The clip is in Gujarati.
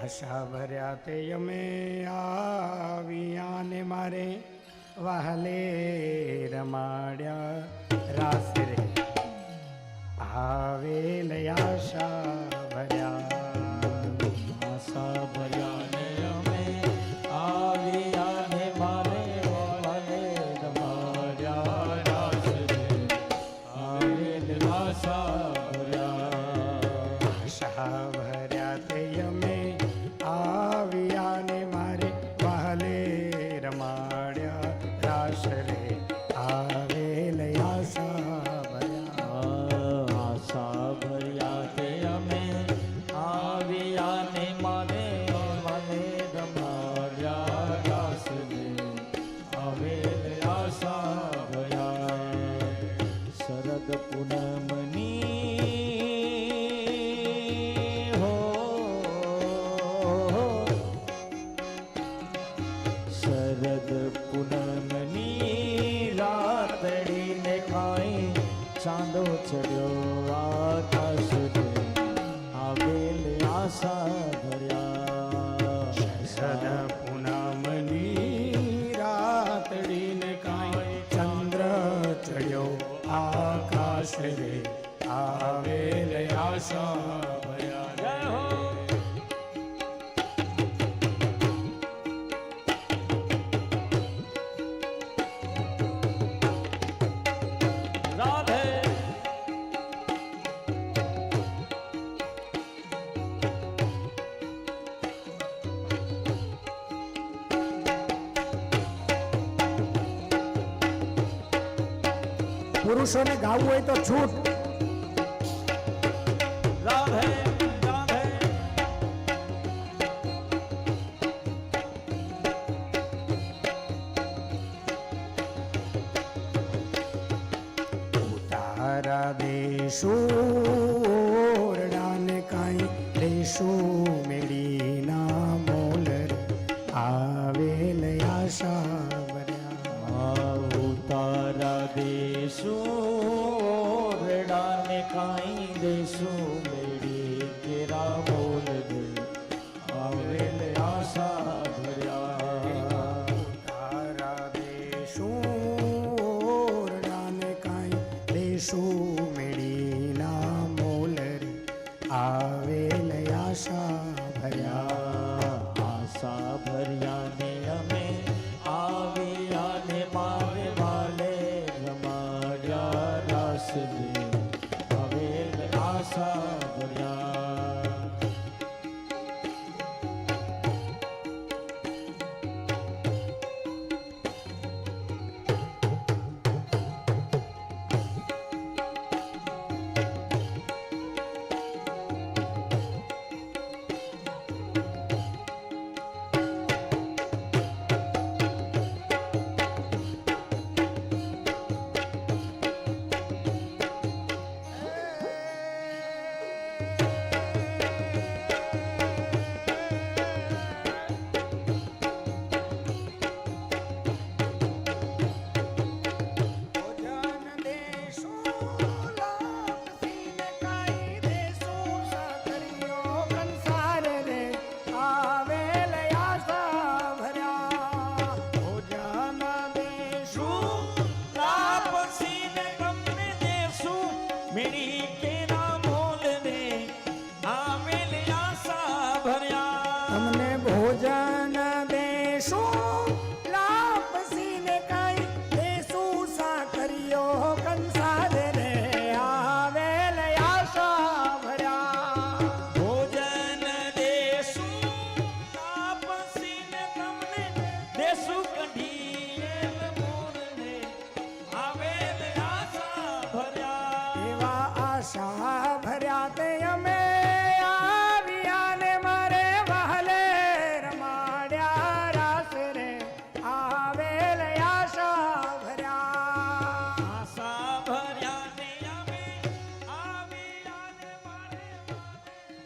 આશા ભર્યા તે અમે આવ્યાને મારે વહલે રમાડ્યા રાસ શરદ પૂનમની રાતડીને ખાઈ ચાંદો ચડ્યો આકાશ આવે આશા પુરુષોને ગાવું હોય તો છૂટ. તારા દેશો મારા દેશું રેડાને કાંઈ દેશું મેળી કેરા બોલ આવેલ આશા ભર્યા. તારા દેશું રેડાને કાંઈ દેશું મેળીના મોલ આવેલ આશા ભર્યા. આશા ભર્યા.